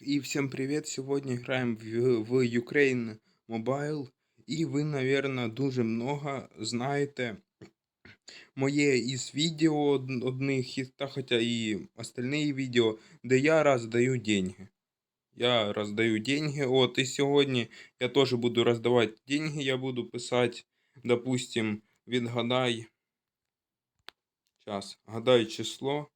И всем привет! Сегодня играем в, в Ukraine Mobile. І ви, наверное, дуже много знаєте моє із відео одних, та хоча і остальні відео, де я роздаю деньги. Я роздаю деньги. От, і сьогодні я теж буду роздавати деньги. Я буду писати, допустим, відгадай. Сейчас, гадай число.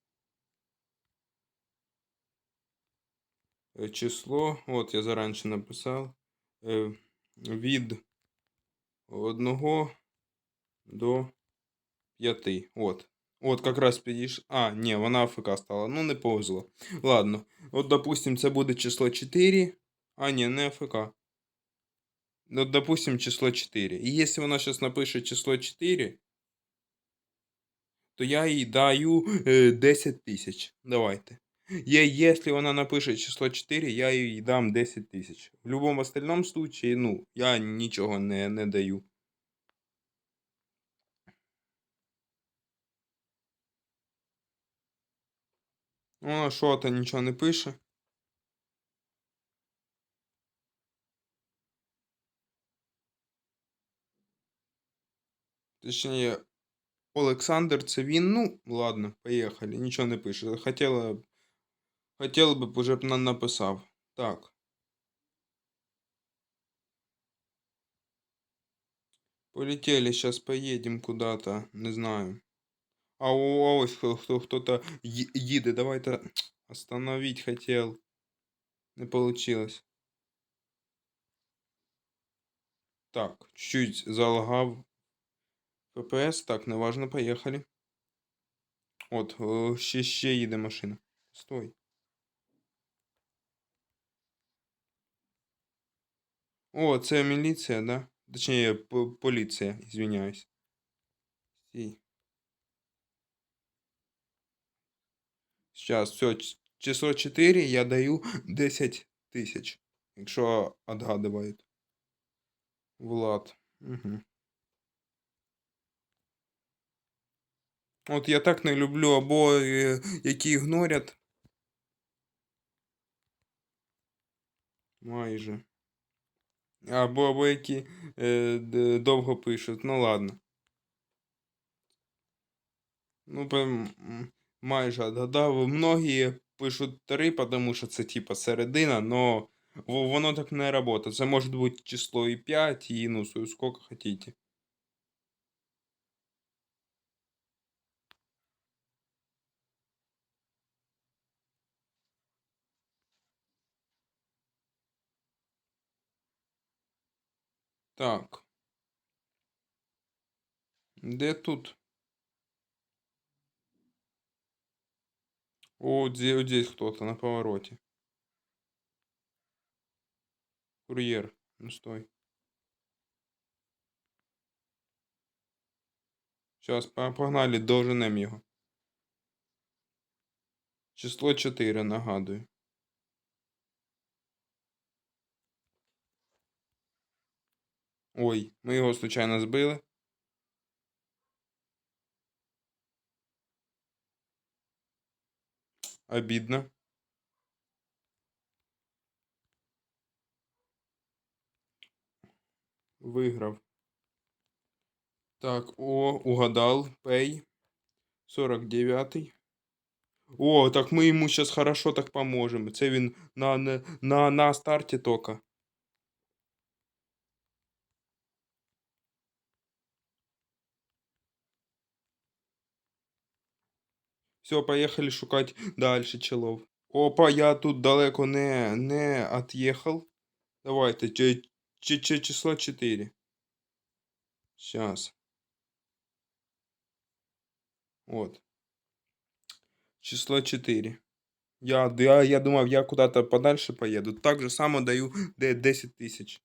Число, от я заранше написав. е, Від 1 до 5. От. От якраз підійш. А, ні, вона АФК стала. Ну, не повезло. Ладно. От, допустим, це буде число 4. А, ні, не АФК. От, допустим, число 4. І якщо вона зараз напише число 4, то я їй даю е, 10 тисяч. Давайте. Є, если вона напише число 4, я їй дам 10 тисяч. В любом остальном случае, ну, я нічого не, не даю. Вона що то нічого не пише. Точніше, Олександр це він. Ну, ладно, поїхали. Нічого не пише. Хотіла, хотіла б уже б на- написав. Так. Полетели, сейчас поедем куда-то, не знаю. А ось ї- їде, давайте остановить хотел. Не получилось. Так, чуть залагав ППС. Так, неважно, поїхали. От, ще, ще їде машина. Стой. О, це міліція, да? Точніше, поліція, извиняюсь. Стій. Сейчас, все, число 4 я даю 10 тисяч. Якщо отгадывает. Влад. Угу. От я так не люблю або е, які ігнорять. Майже. Або, або які е, довго пишуть. Ну ладно. Ну, прям майже отгадав. Многі пишуть 3, тому що це типа середина, но воно так не працює. Це може бути число і 5, і ну, сколько хотите. Так. Де тут? О, вот здесь, кто-то на повороте. Курьер. Ну стой. Сейчас, погнали, доженем його. Число 4, нагадую. Ой, ми його случайно збили. Обідно. Виграв. Так, о, угадал. Пей. 49-й. О, так ми йому зараз хорошо так поможемо. Це він на, на, на, на старті тока. Все, поїхали шукати далі челов. Опа, я тут далеко не, не от'їхав. Давайте, чи, чи, чи, число 4. Сейчас. Вот. Число 4. Я, я, я думав, я куда-то подальше поеду. Так же само даю де 10 тисяч.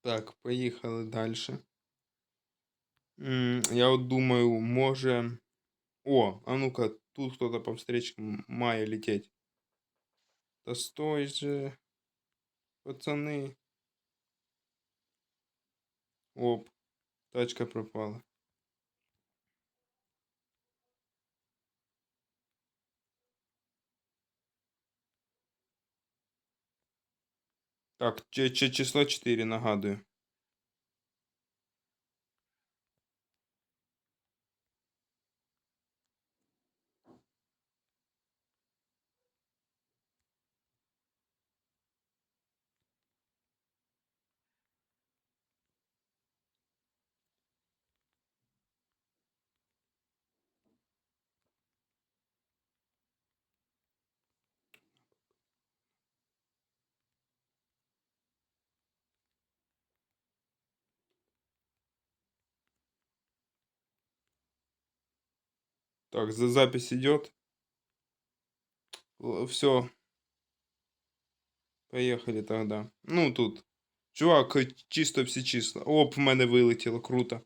Так, поїхали далі. Я от думаю, може. О, а ну-ка, тут кто-то по встречкам має лететь. Та стой же. Пацани. Оп, тачка пропала. Так, чи, чи, число 4, нагадую. Так, за запись идет. Все. Поехали тогда. Ну тут. Чувак, е, чисто всі числа. Оп, в мене вилетіло, круто.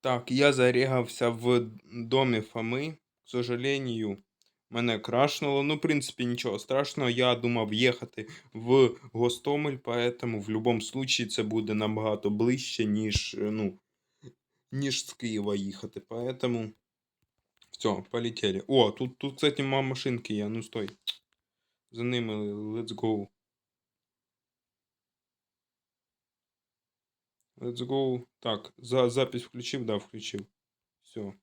Так, я зарегався в домі Фоми. К сожалению, мене крашнуло. Ну, в принципі, нічого страшного. Я думав їхати в Гостомель, поэтому в будь-якому случае це буде набагато ближче, ніж, е, ну, ніж з Києва їхати. Поэтому. Все, полетели. О, тут, тут, кстати, ма- машинки є. Ну стой. За ними let's go. Let's go. Так, за запись включив, да, включив. Все.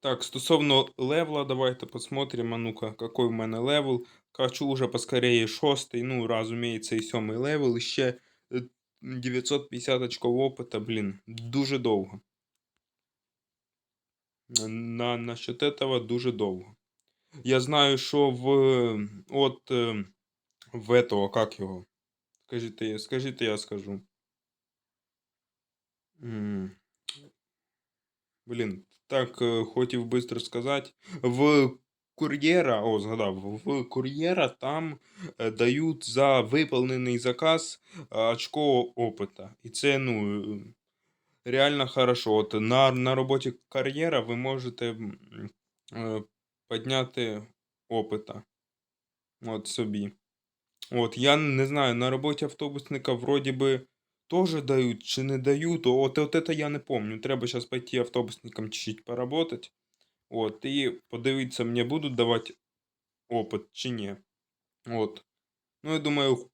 Так, стосовно левела, давайте посмотрим. А ну-ка, какой в мене левел. Хочу уже поскорее шостий, ну, разумеется, і сьомий левел. Ще 950 очков опыта, блін, дуже довго. На, насчет этого дуже довго. Я знаю, що в от е, в этого, как його? Скажіть, я- скажіть, я скажу. М. Блін, так е, хотів быстро сказати. В кур'єра, о, згадав, в кур'єра там е, дають за виповнений заказ е, очко опита. І це, ну, реально хорошо. От на, на роботі кар'єра ви можете е, підняти опита. От собі. От, я не знаю, на роботі автобусника вроді би тоже дают, чи не дают. От, от это я не помню. Треба зараз пойти автобусником чуть-чуть поработать. От, і подивитися, мені будуть давати опит чи ні. От. Ну, я думаю,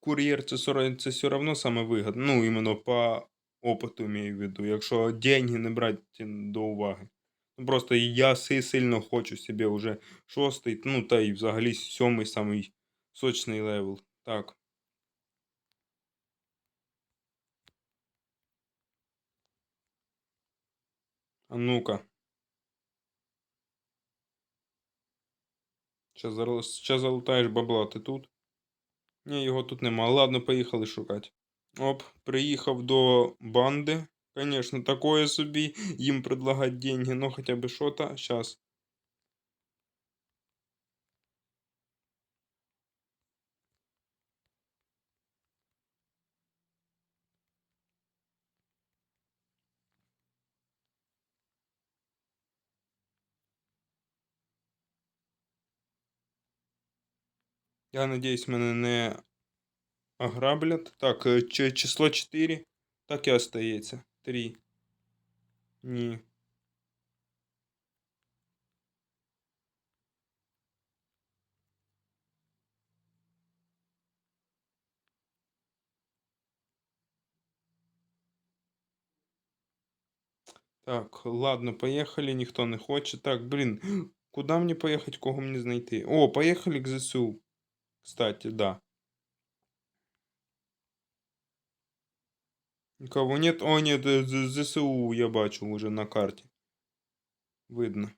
кур'єр це, це все одно саме вигідно. Ну, іменно по опиту маю в виду, якщо деньги не брати до уваги. Ну, просто я сильно хочу собі вже шостий, ну, та й взагалі сьомий самий сочний левел. Так. А ну-ка. Зар- залутаєш бабла, ти тут? Ні, його тут нема. Ладно, поїхали шукати. Оп, приїхав до банди. Конечно, такое собі. Їм предлагать деньги, ну хоча б що-то. Щас. Я надіюсь, мене не ограблять. Так, е, чи- число 4. Так і остається. 3. Ні. Так, ладно, поїхали, ніхто не хоче. Так, блін, куди мені поїхати, кого мені знайти? О, поїхали к ЗСУ. Кстати, да. Никого нет? О, нет, э, З- ЗСУ я бачу уже на карті. Видно.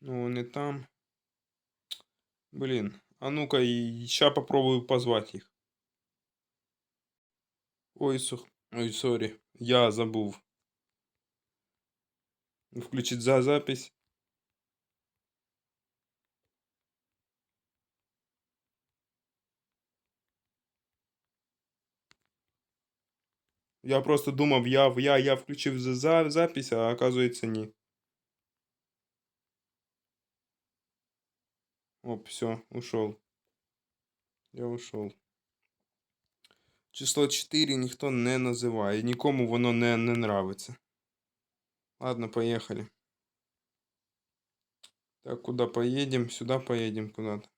Ну, вони там. Блін. А ну-ка, і ща попробую позвати їх. Ой, сух. Ой, сорі. Я забув. Включить за запись. Я просто думав, я, я, я включив за, за запись, а оказується ні. Оп, все, ушел. Я ушел. Число 4 ніхто не називає. Нікому воно не, не нравиться. Ладно, поїхали. Так, куда поедем? Сюда поедем куда-то.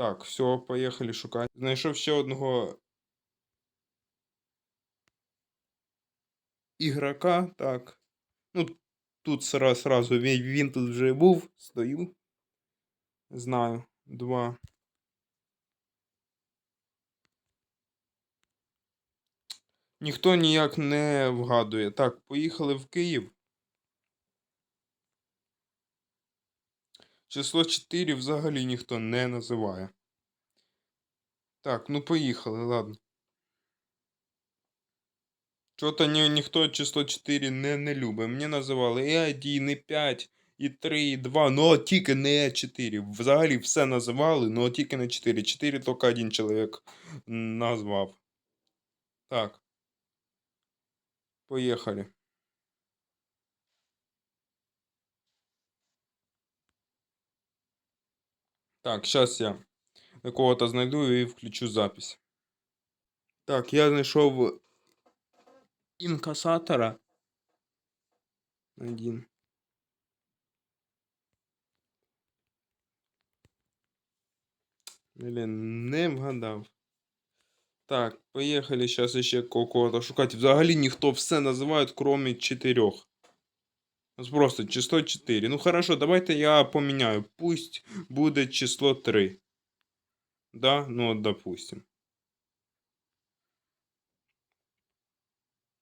Так, все, поїхали шукати. Знайшов ще одного ігрока, так. Ну, тут сразу, він, він тут вже був, стою. Знаю. Два. Ніхто ніяк не вгадує. Так, поїхали в Київ. Число 4 взагалі ніхто не називає. Так, ну поїхали, ладно. Чого-то ні, ніхто число 4 не, не любить. Мені називали і 1, і 5, і 3, і 2, ну тільки не 4. Взагалі все називали, ну тільки не 4. 4 тільки один чоловік назвав. Так. Поїхали. Так, зараз я кого-то знайду і включу запись. Так, я знайшов інкасатора. Один. Блін, не вгадав. Так, поїхали зараз ще кого-то шукати. Взагалі ніхто все називають, кроме чотирьох. Ось Просто число 4. Ну хорошо, давайте я поміняю. Пусть буде число 3. Да? Ну, от, допустим.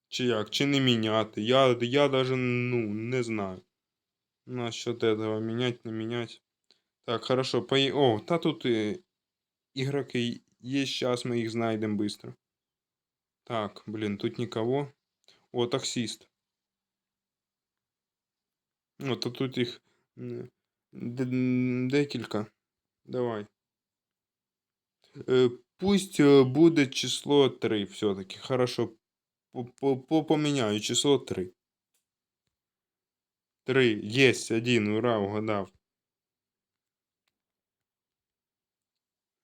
Чи як? Чи не міняти? Я, я даже, ну, не знаю. Насчет этого менять, не менять. Так, хорошо. Пої... О, та тут і... ігроки є, сейчас мы их знайдем быстро. Так, блин, тут никого. О, таксист. О, то тут їх декілька. Давай. Е, Пусть е, буде число 3 все-таки. Хорошо. По- по- по- Поміняю число 3. 3. Есть один, ура, угадав.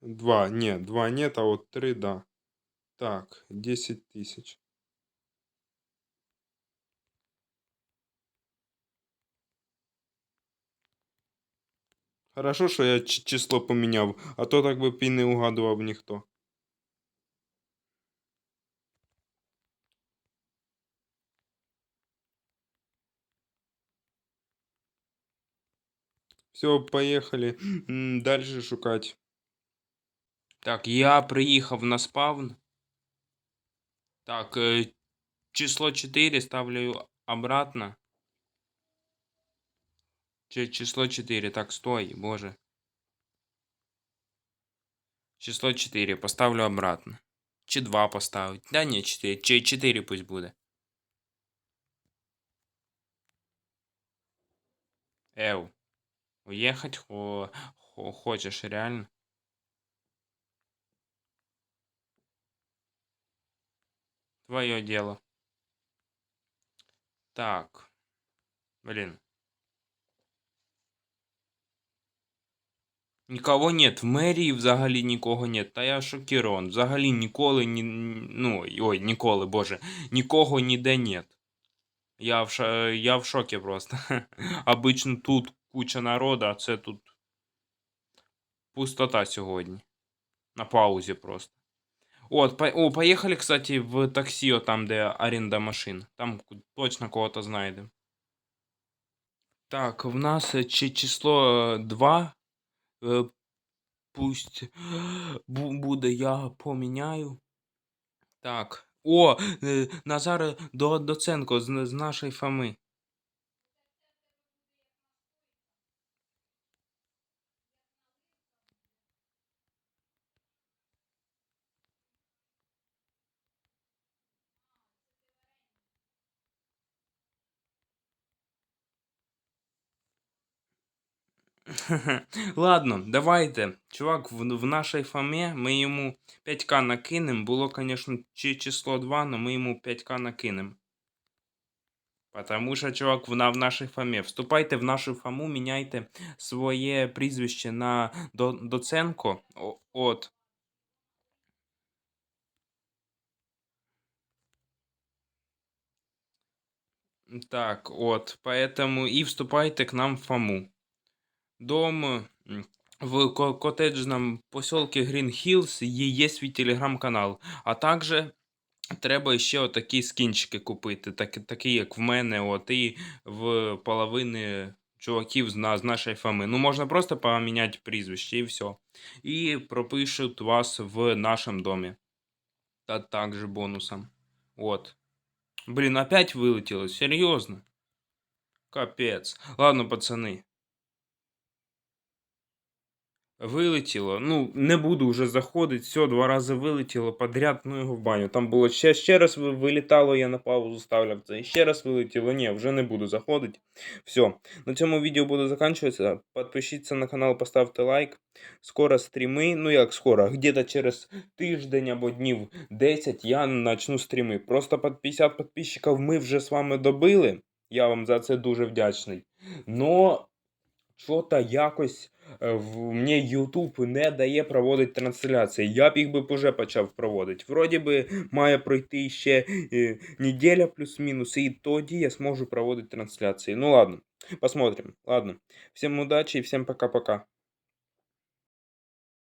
2. Нет, 2 нет, а вот 3 да. Так, 10 тысяч. Хорошо, що я ч- число поміняв, а то так би б і не угадував ніхто. Все, поїхали м, далі шукати. Так, я приїхав на спавн. Так, е, число 4 ставлю обратно. Чи число 4. Так, стой, боже. Число 4 поставлю обратно. Чи 2 поставить. Да ні, 4. Чи 4 пусть буде. Эу. Уехать хо... хо- хочешь, реально? Твое дело. Так. Блин. Нікого нет. В мерії взагалі нікого нет. Та я шокірован. Взагалі ніколи ні. Ну, ой, ніколи, боже. Нікого ніде нет. Я в, ша... я в шокі просто. Обично тут куча народу, а це тут пустота сьогодні. На паузі просто. От, по... О, поїхали, кстати, в таксі, там, де оренда машин. Там точно кого-то знайдемо. Так, в нас е, число 2. Пусть буде, я поміняю. Так. О, е, Назар Доценко з, нашої Фоми. Ладно, давайте. Чувак, в, в нашій Фомі ми йому 5к накинем. Було, конечно, число 2, але ми йому 5к накинем. Потому що, чувак, вона в нашій Фомі. Вступайте в нашу Фому, міняйте своє прізвище на До, Доценко. О, от. Так, от, поэтому и вступайте к нам в ФАМу. Дом в ко- коттеджном поселке Грін Хіллз є, є свій телеграм-канал. А також треба ще отакі скінчики купити, так, такі як в мене, от, і в половини чуваків з, з нашої фами. Ну, можна просто поміняти прізвище і все. І пропишуть вас в нашому домі. Та також бонусом. Вот. Блин, опять вылетело, серьезно? Капец. Ладно, пацаны. Вилетіло. Ну, не буду вже заходити. Все, два рази вилетіло подряд, ну його в баню. Там було ще, ще раз вилітало, я на паузу ставляв це. І ще раз вилетіло. Ні, вже не буду заходити. Все. На цьому відео буду закінчуватися. Підпишіться на канал, поставте лайк. Скоро стріми. Ну як скоро? Где-то через тиждень або днів 10 я начну стріми. Просто під 50 підписчиків ми вже з вами добили. Я вам за це дуже вдячний. Но що-то якось е, в мені YouTube не дає проводити трансляції. Я б їх би вже почав проводити. Вроді би має пройти ще е, неділя плюс-мінус, і тоді я зможу проводити трансляції. Ну ладно, посмотрим. Ладно. Всім удачі і всім пока-пока.